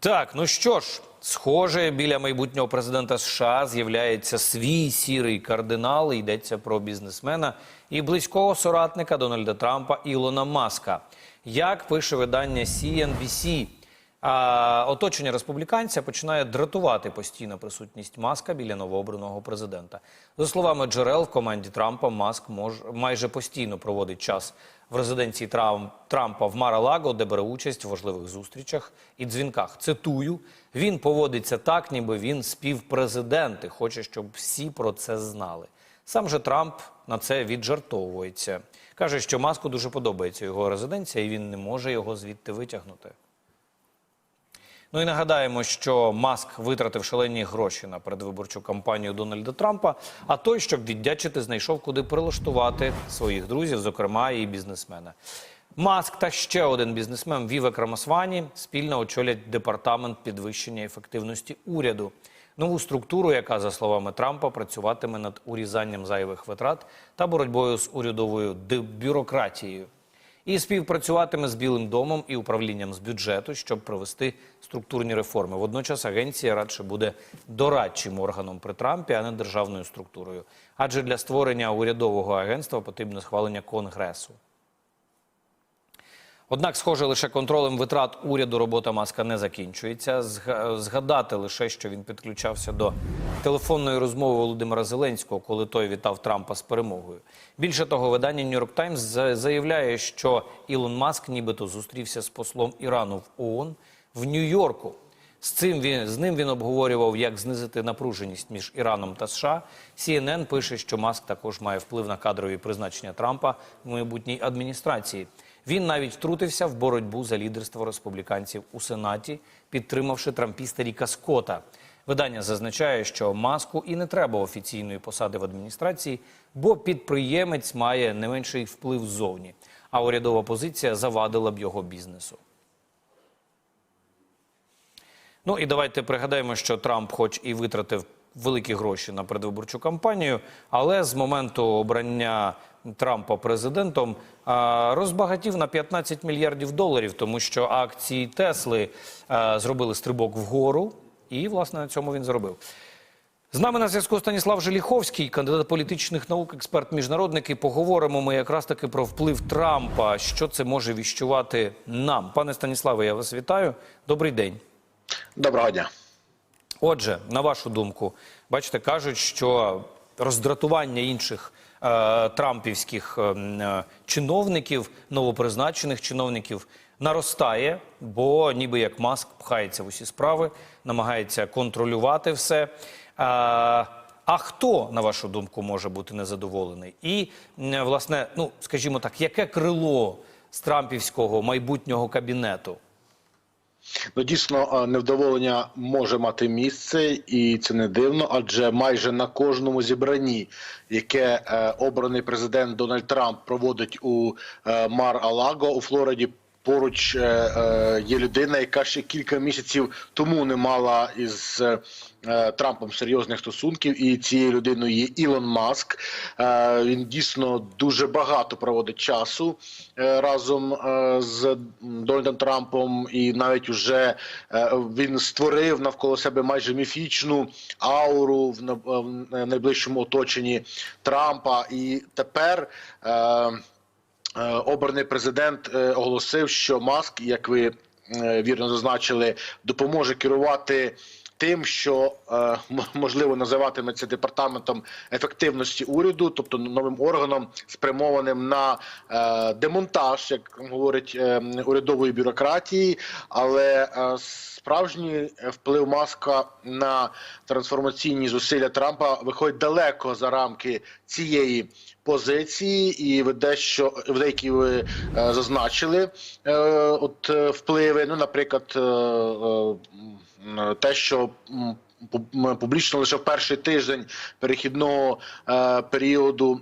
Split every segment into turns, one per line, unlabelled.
Так, ну що ж, схоже, біля майбутнього президента США з'являється свій сірий кардинал. Йдеться про бізнесмена і близького соратника Дональда Трампа Ілона Маска. Як пише видання CNBC, а, оточення республіканця починає дратувати постійна присутність Маска біля новообраного президента. За словами джерел в команді Трампа, Маск мож, майже постійно проводить час в резиденції Трам- Трампа в Мара-Лаго, де бере участь в важливих зустрічах і дзвінках. Цитую: він поводиться так, ніби він співпрезидент і хоче, щоб всі про це знали. Сам же Трамп на це віджартовується. Каже, що Маску дуже подобається його резиденція, і він не може його звідти витягнути. Ну і нагадаємо, що Маск витратив шалені гроші на передвиборчу кампанію Дональда Трампа. А той, щоб віддячити, знайшов куди прилаштувати своїх друзів, зокрема і бізнесмена. Маск та ще один бізнесмен Вівек Рамасвані спільно очолять департамент підвищення ефективності уряду. Нову структуру, яка, за словами Трампа, працюватиме над урізанням зайвих витрат та боротьбою з урядовою бюрократією і співпрацюватиме з Білим домом і управлінням з бюджету, щоб провести структурні реформи. Водночас агенція радше буде дорадчим органом при Трампі, а не державною структурою. Адже для створення урядового агентства потрібно схвалення конгресу. Однак, схоже, лише контролем витрат уряду робота маска не закінчується. Зга- Згадати лише, що він підключався до телефонної розмови Володимира Зеленського, коли той вітав Трампа з перемогою. Більше того, видання Нью-Йорк Таймс заявляє, що Ілон Маск нібито зустрівся з послом Ірану в ООН в Нью-Йорку. З цим він з ним він обговорював, як знизити напруженість між Іраном та США. CNN пише, що Маск також має вплив на кадрові призначення Трампа в майбутній адміністрації. Він навіть втрутився в боротьбу за лідерство республіканців у Сенаті, підтримавши трампіста Ріка Скота. Видання зазначає, що маску і не треба офіційної посади в адміністрації, бо підприємець має не менший вплив ззовні, а урядова позиція завадила б його бізнесу. Ну і давайте пригадаємо, що Трамп, хоч і витратив великі гроші на передвиборчу кампанію, але з моменту обрання Трампа президентом розбагатів на 15 мільярдів доларів, тому що акції Тесли зробили стрибок вгору, і власне на цьому він зробив. З нами на зв'язку Станіслав Желіховський, кандидат політичних наук, експерт міжнародник. І поговоримо ми якраз таки про вплив Трампа. Що це може віщувати нам? Пане Станіславе, я вас вітаю. Добрий день.
Доброго дня.
Отже, на вашу думку, бачите, кажуть, що роздратування інших е, трампівських е, е, чиновників, новопризначених чиновників, наростає, бо ніби як маск пхається в усі справи, намагається контролювати все. Е, а хто, на вашу думку, може бути незадоволений? І, власне, ну скажімо так, яке крило з трампівського майбутнього кабінету?
Ну дійсно е, невдоволення може мати місце, і це не дивно, адже майже на кожному зібранні, яке е, обраний президент Дональд Трамп проводить у е, Мар-Алаго у Флориді. Поруч е, е, є людина, яка ще кілька місяців тому не мала із е, Трампом серйозних стосунків, і цією людиною є Ілон Маск. Він дійсно дуже багато проводить часу разом з Дональдом Трампом, і навіть уже він створив навколо себе майже міфічну ауру в найближчому оточенні Трампа. І тепер. Е, Обраний президент е, оголосив, що Маск, як ви е, вірно зазначили, допоможе керувати тим, що е, можливо називатиметься департаментом ефективності уряду, тобто новим органом, спрямованим на демонтаж, як говорить урядової бюрократії, але справжній вплив маска на трансформаційні зусилля Трампа виходить далеко за рамки цієї позиції, і ви дещо в деякі ви е, зазначили е, от е, впливи. Ну, наприклад, те, що публічно лише в перший тиждень перехідного періоду.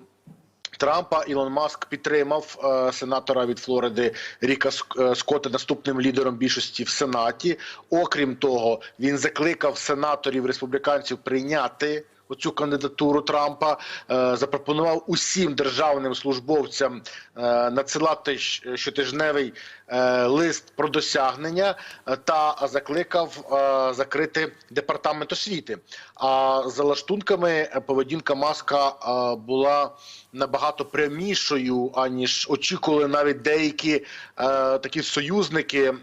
Трампа Ілон Маск підтримав е, сенатора від Флориди Ріка Ск- Скотта наступним лідером більшості в Сенаті. Окрім того, він закликав сенаторів республіканців прийняти. Оцю кандидатуру Трампа е, запропонував усім державним службовцям е, надсилати щотижневий е, лист про досягнення та закликав закрити департамент освіти. А за лаштунками поведінка маска була набагато прямішою, аніж очікували навіть деякі такі союзники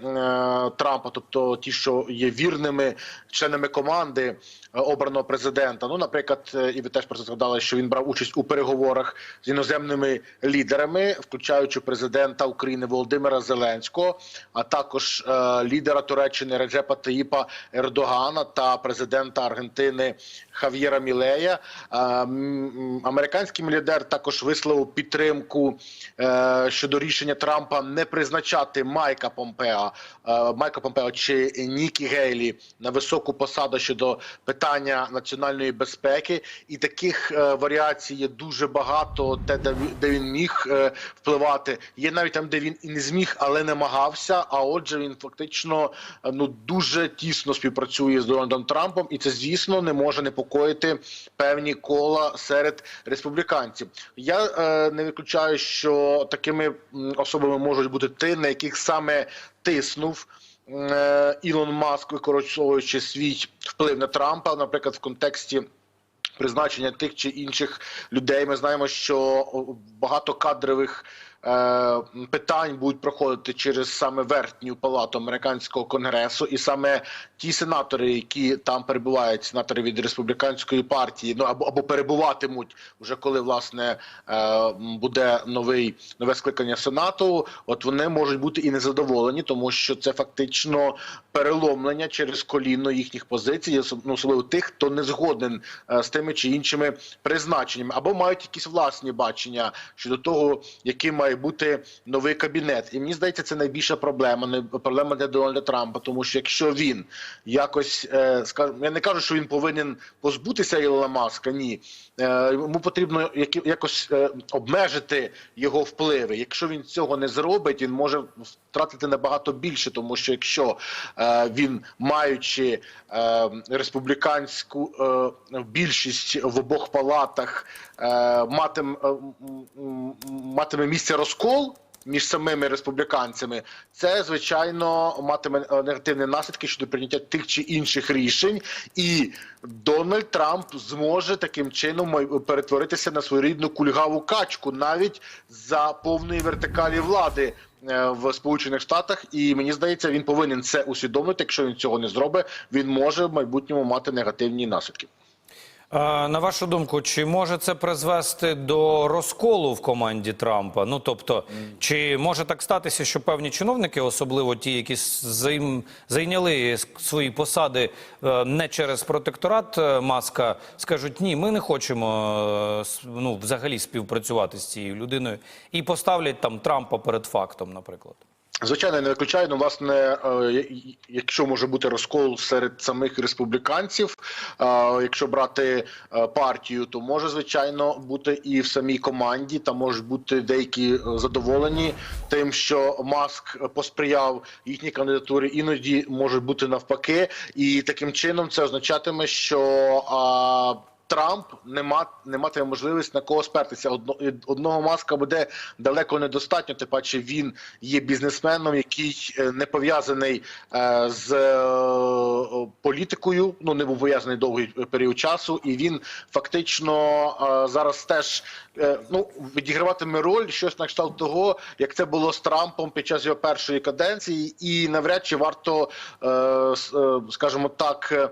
Трампа, тобто ті, що є вірними членами команди обраного президента. Ну, наприклад, е, і ви теж про це згадали, що він брав участь у переговорах з іноземними лідерами, включаючи президента України Володимира Зеленського, а також е, лідера Туреччини Реджепа Таїпа Ердогана та президента Аргентини Хав'єра Мілея. Е, Американський мільярдер також висловив підтримку е, щодо рішення Трампа не призначати Майка Помпео, е, Майка Помпео чи Нікі Гейлі на високу посаду щодо питання національної безпеки. І таких е, варіацій є дуже багато, де, де, де він міг е, впливати. Є навіть там, де він і не зміг, але намагався. А отже, він фактично е, ну дуже тісно співпрацює з Дональдом Трампом, і це звісно не може непокоїти певні кола серед республіканців. Я е, не виключаю, що такими особами можуть бути ті, на яких саме тиснув. Е, Ілон Маск, використовуючи свій вплив на Трампа, наприклад, в контексті призначення тих чи інших людей. Ми знаємо, що багато кадрових питань будуть проходити через саме верхню палату американського конгресу, і саме ті сенатори, які там перебувають, сенатори від республіканської партії, ну або або перебуватимуть вже коли власне е, буде новий нове скликання сенату. От вони можуть бути і незадоволені, тому що це фактично переломлення через коліно їхніх позицій, ну, особливо тих, хто не згоден е, з тими чи іншими призначеннями, або мають якісь власні бачення щодо того, яким має бути новий кабінет. І мені здається, це найбільша проблема, не проблема для Дональда Трампа, тому що якщо він якось е, скажімо, я не кажу, що він повинен позбутися Ілона Маска, ні. Е, йому потрібно якось е, обмежити його впливи. Якщо він цього не зробить, він може втратити набагато більше, тому що якщо він, маючи республіканську більшість в обох палатах, матиме, матиме місце розкол. Між самими республіканцями це звичайно матиме е, негативні наслідки щодо прийняття тих чи інших рішень, і Дональд Трамп зможе таким чином перетворитися на своєрідну кульгаву качку навіть за повної вертикалі влади е, в Сполучених Штатах. І мені здається, він повинен це усвідомити. Якщо він цього не зробить, він може в майбутньому мати негативні наслідки.
На вашу думку, чи може це призвести до розколу в команді Трампа? Ну тобто, чи може так статися, що певні чиновники, особливо ті, які зайняли свої посади е, не через протекторат е, Маска, скажуть ні, ми не хочемо е, ну, взагалі співпрацювати з цією людиною, і поставлять там Трампа перед фактом, наприклад.
Звичайно, не виключаю. Ну, власне, е, якщо може бути розкол серед самих республіканців, е, якщо брати е, партію, то може звичайно бути і в самій команді. Там можуть бути деякі задоволені тим, що Маск посприяв їхній кандидатурі. Іноді може бути навпаки, і таким чином це означатиме, що. Трамп не мат не матиме можливість на кого спертися. Одно, одного маска буде далеко недостатньо. Тим паче він є бізнесменом, який е, не пов'язаний е, з е, політикою. Ну не був пов'язаний довгий період часу, і він фактично е, зараз теж е, ну відіграватиме роль щось на кшталт того, як це було з Трампом під час його першої каденції, і навряд чи варто, е, е, скажімо так.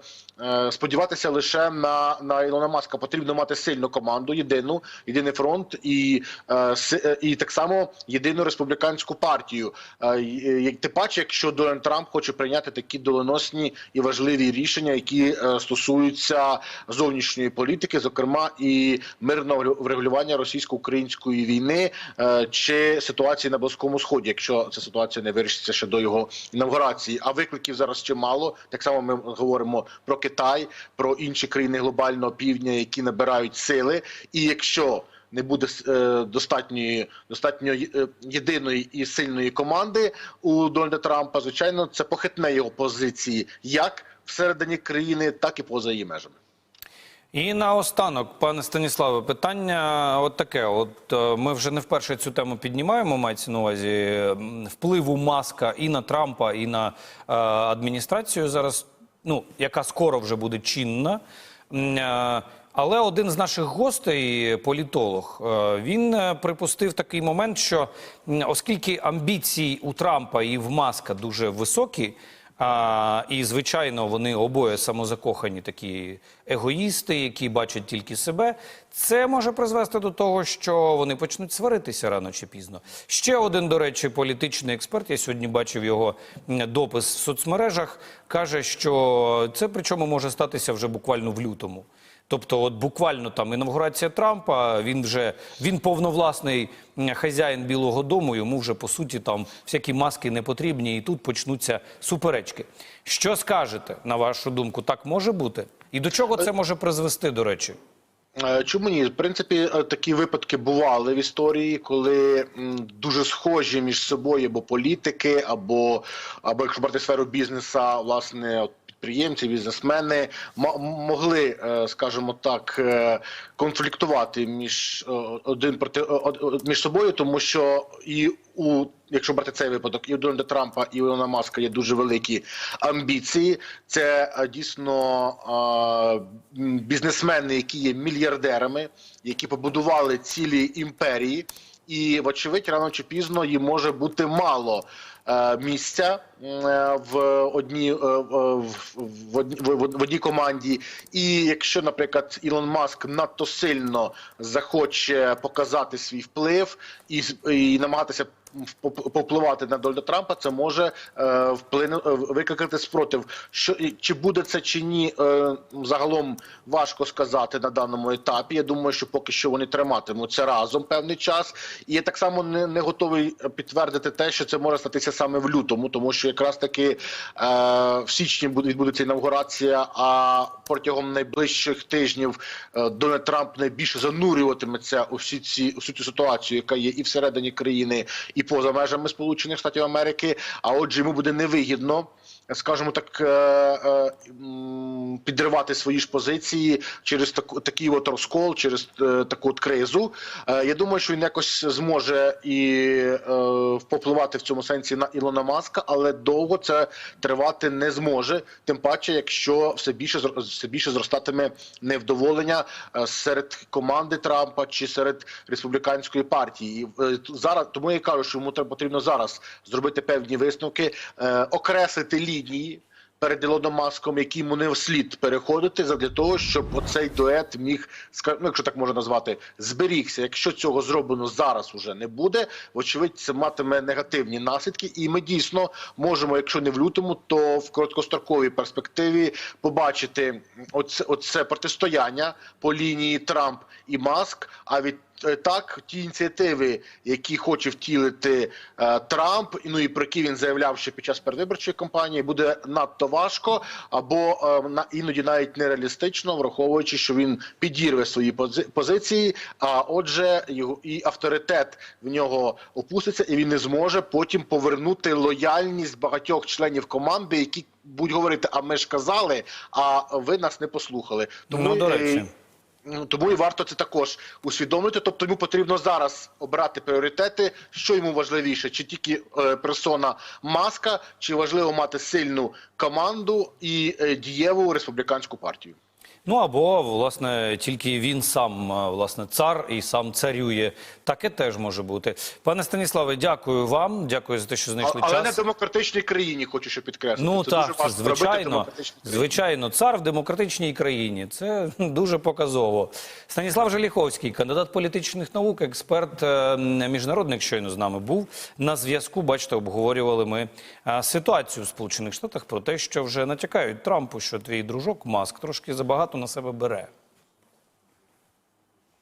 Сподіватися лише на, на Ілона Маска потрібно мати сильну команду, єдину, єдиний фронт і, е, е, і так само єдину республіканську партію. Е, Тим паче, якщо Дональд Трамп хоче прийняти такі доленосні і важливі рішення, які стосуються зовнішньої політики, зокрема і мирного регу- врегулювання російсько-української війни чи ситуації на Близькому Сході, якщо ця ситуація не вирішиться ще до його інавгурації. А викликів зараз чимало. Так само ми говоримо про Китай, про інші країни глобального півдня, які набирають сили. І якщо не буде е, достатньої достатньо е, єдиної і сильної команди у Дональда Трампа, звичайно, це похитне його позиції як всередині країни, так і поза її межами.
І наостанок, пане Станіславе, питання от таке. От е, ми вже не вперше цю тему піднімаємо, мається на увазі впливу маска і на Трампа, і на е, адміністрацію зараз, ну, яка скоро вже буде чинна. Е, Але один з наших гостей, політолог, е, він е, припустив такий момент, що оскільки амбіції у Трампа і в Маска дуже високі, а, і, звичайно, вони обоє самозакохані такі егоїсти, які бачать тільки себе. Це може призвести до того, що вони почнуть сваритися рано чи пізно. Ще один, до речі, політичний експерт. Я сьогодні бачив його допис в соцмережах. каже, що це причому може статися вже буквально в лютому. Тобто, от буквально там інавгурація Трампа, він вже він повновласний хазяїн Білого Дому. Йому вже по суті там всякі маски не потрібні, і тут почнуться суперечки. Що скажете на вашу думку? Так може бути? І до чого це може призвести? До речі,
Е, Чому ні? В принципі, е, такі випадки бували в історії, коли дуже схожі між собою або політики, або, або якщо брати сферу бізнеса, власне, підприємці, бізнесмени могли, е, скажімо так, е, конфліктувати між е, один проти між собою, тому що і у якщо брати цей випадок, і у Дональда Трампа, і у Ілона Маска є дуже великі амбіції. Це дійсно бізнесмени, які є мільярдерами, які побудували цілі імперії. І, вочевидь, рано чи пізно їм може бути мало місця в одній е, в, в, одній- команді. І якщо, наприклад, Ілон Маск надто сильно захоче показати свій вплив і, і намагатися попливати на Дональда Трампа, це може е, вплину е, викликати спротив. Що чи буде це чи ні, е, загалом важко сказати на даному етапі. Я думаю, що поки що вони триматимуться разом певний час. І я так само не, не готовий підтвердити те, що це може статися саме в лютому, тому що якраз таки е, в січні буде відбудеться інавгурація. А протягом найближчих тижнів е, Дональд Трамп найбільше занурюватиметься у всі ці у всю цю ситуацію, яка є і всередині країни, і поза межами Сполучених Штатів Америки. А отже, йому буде невигідно. Скажімо так, е, е, підривати свої ж позиції через таку такий от розкол, через е, таку от кризу. Я думаю, що він якось зможе і попливати в цьому сенсі на Ілона Маска, але довго це тривати не зможе. Тим паче, якщо все більше все більше зростатиме невдоволення серед команди Трампа чи серед республіканської партії. І зараз тому я кажу, що йому потрібно зараз зробити певні висновки, е, окреслити лінії. Перед Ілоном Маском, які йому не вслід переходити, задля того, щоб оцей дует міг ну, якщо так можна назвати, зберігся. Якщо цього зроблено зараз уже не буде, вочевидь, це матиме негативні наслідки, і ми дійсно можемо, якщо не в лютому, то в короткостроковій перспективі побачити оце, оце протистояння по лінії Трамп і Маск. А від так, ті ініціативи, які хоче втілити е, Трамп, ну і про які він заявляв ще під час передвиборчої кампанії, буде надто важко або е, на іноді навіть нереалістично, враховуючи, що він підірве свої пози- позиції. А отже, його і авторитет в нього опуститься, і він не зможе потім повернути лояльність багатьох членів команди, які будуть говорити: а ми ж казали, а ви нас не послухали.
Ну, до
е,
речі.
Тому і варто це також усвідомити. Тобто йому потрібно зараз обрати пріоритети, що йому важливіше, чи тільки е, персона маска, чи важливо мати сильну команду і е, дієву республіканську партію.
Ну або власне тільки він сам власне цар і сам царює. Таке теж може бути. Пане Станіславе, дякую вам. Дякую за те, що знайшли
але не в демократичній країні, хочу ще підкреслити.
Ну
це
так,
дуже
звичайно, звичайно, цар в демократичній країні. Це дуже показово. Станіслав Желіховський, кандидат політичних наук, експерт е, міжнародник, щойно з нами був на зв'язку. Бачите, обговорювали ми е, ситуацію в Сполучених Штатах про те, що вже натякають Трампу, що твій дружок Маск трошки забагато на себе бере.